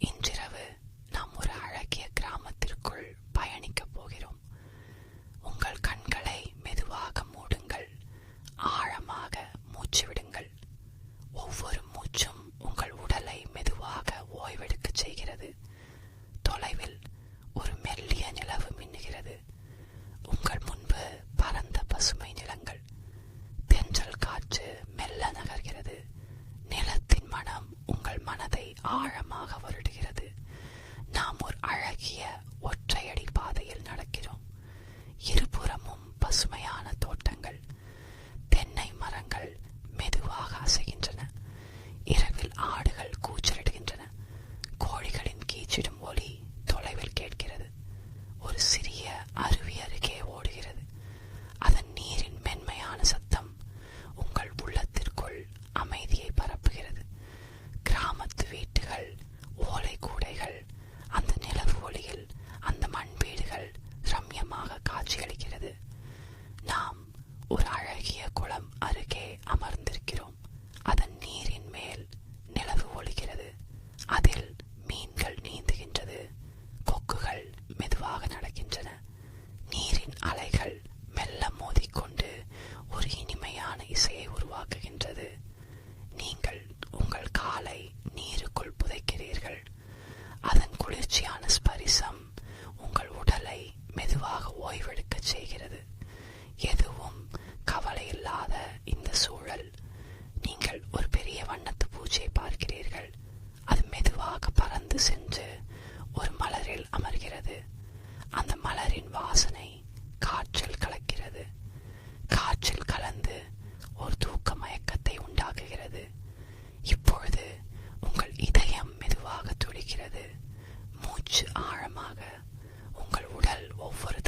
இன்றிரவு நாம் ஒரு அழகிய கிராமத்திற்குள் பயணிக்கப் போகிறோம். உங்கள் கண்களை மெதுவாக மூடுங்கள். ஆழமாக மூச்சு விடுங்கள். ஒவ்வொரு மூச்சும் உங்கள் உடலை மெதுவாக ஓய்வெடுக்கச் செய்கிறது. தொலைவில் ஒரு மெல்லிய நிலவு மின்னுகிறது. உங்கள் முன்பு பரந்த பசுமை நிலங்கள். தென்றல் காற்று மெல்ல நகர்கிறது. நிலத்தின் மனம் உங்கள் மனதை ஆழமாக வருடும் குளம் அருகே அமர்ந்திருக்கிறோம். அதன் நீரின் மேல் நிலவு ஒழுகிறது. அதில் மீன்கள் நீந்துகின்றது. கொக்குகள் மெதுவாக நடக்கின்றன. நீரின் அலைகள் மெல்ல மோதிக்கொண்டு ஒரு இனிமையான இசையை உருவாக்குகின்றது. நீங்கள் உங்கள் காலை நீருக்குள் புதைக்கிறீர்கள். அதன் குளிர்ச்சியான ஸ்பரிசம் உங்கள் உடலை மெதுவாக ஓய்வெடுக்கச் சென்று ஒரு மலரில் அமர்கிறது. அந்த மலரின் வாசனை காற்றில் கலக்கிறது. காற்றில் கலந்து ஒரு தூக்க மயக்கத்தை உண்டாக்குகிறது. இப்பொழுது உங்கள் இதயம் மெதுவாக துடிக்கிறது. மூச்சு ஆழமாக உங்கள் உடல் ஒவ்வொரு